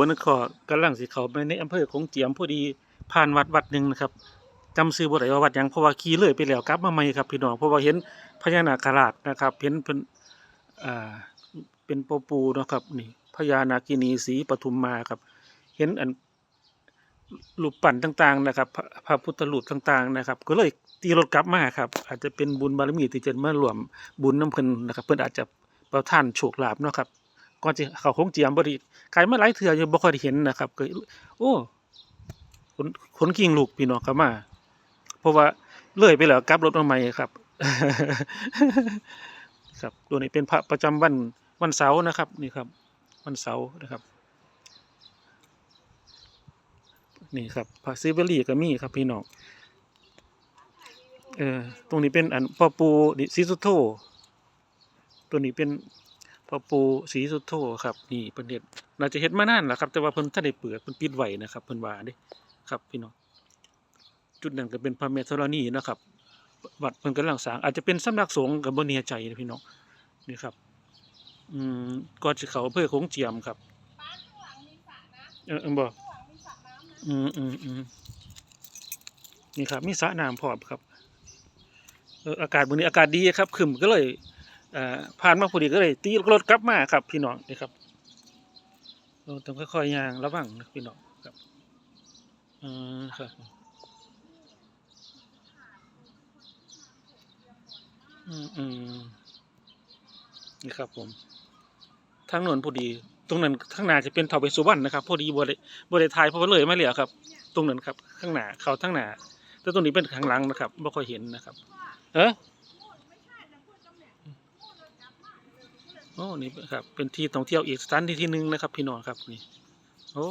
บันทึกขอกำลังสิเขาไปในอำเภอของเจียมพอดีผ่านวัดวัดหนึ่งนะครับจำชื่อบ่ได้ว่าวัดหยังเพราะว่าขี่เลยไปแล้วกลับมาใหม่ครับพี่น้องเพราะว่าเห็นพญานาคราชนะครับเห็นเพิ่นอ่าเป็นปอปูนะครับนี่พญานาคินีศรีปทุมมาครับ เห็นอันรูปปั้นต่างๆนะครับ พระพุทธรูปต่างๆนะครับ ก็เลยตีรถกลับมาครับ อาจจะเป็นบุญบารมีที่จะมารวมบุญน้ำเพิ่นนะครับ เพิ่อนอาจจะประทานโชคลาภเนาะครับ ก่อนจะเขาโค้งเจียมบ่ไดีใครมาหลายเทื่อยังบ่ค่อยได้เห็นนะครับก็โอ้ขนขนกิ่งลูกพี่น้องเข้ามา เพราะว่าเลื่อยไปแล้วกลับรถมาใหม่ครับ ครับตัวนี้เป็นพระประจำวันวันเสาร์นะครับ นี่ครับ วันเสาร์นะครับ นี่ครับพระซิเวลีก็มีครับพี่น้องเออตรงนี้เป็นอันพ่อปูดิซิสุโธตัวนี้เป็น พ่อปูศรีสุดโธครับนี่เพิ่นเฮ็ดน่าจะเฮ็ดมานานแล้วครับ แต่ว่าเพิ่นท่านได้เปิดเพิ่นปิดไว้นะครับเพิ่นว่าเด้ครับพี่น้องจุดนั้นก็เป็นพระแม่ธรณีนะครับวัดเพิ่นกำลังสร้างอาจจะเป็นสำนักสงฆ์ก็บ่แน่ใจนะพี่น้องนี่ครับ อืมก่อนสิเขาอำเภอโขงเจียมครับเออเออบ่ข้างหลังมีสระน้ำนะอืมอืมอืมนี่ครับมีสระน้ำพร้อมครับเอออากาศมื้อนี้อากาศดีครับครึ้มก็เลย อ่อผ่านมาพอดีก็เลย ตีรถกลับมาครับ พี่น้องนี่ครับเราต้องค่อยๆย่างระวังนะพี่น้องครับอืมครับอืมอืมนี่ครับผมทางโนนพอดี ตรงนั้นข้างหน้าจะเป็นเถาเป็นสุวรรณนะครับ พอดีบริบริทายเพราะว่าเลยไมาเหลียวครับ ตรงนั้นครับ ข้างหน้าเขาทั้งหน้าแต่ตรงนี้เป็นข้างหลังนะครับไม่ค่อยเห็นนะครับ เออ โอ้นี่ครับเป็นที่ท่องเที่ยวอีกสถานที่ที่หนึ่งนะครับ พี่น้องครับนี่ โอ้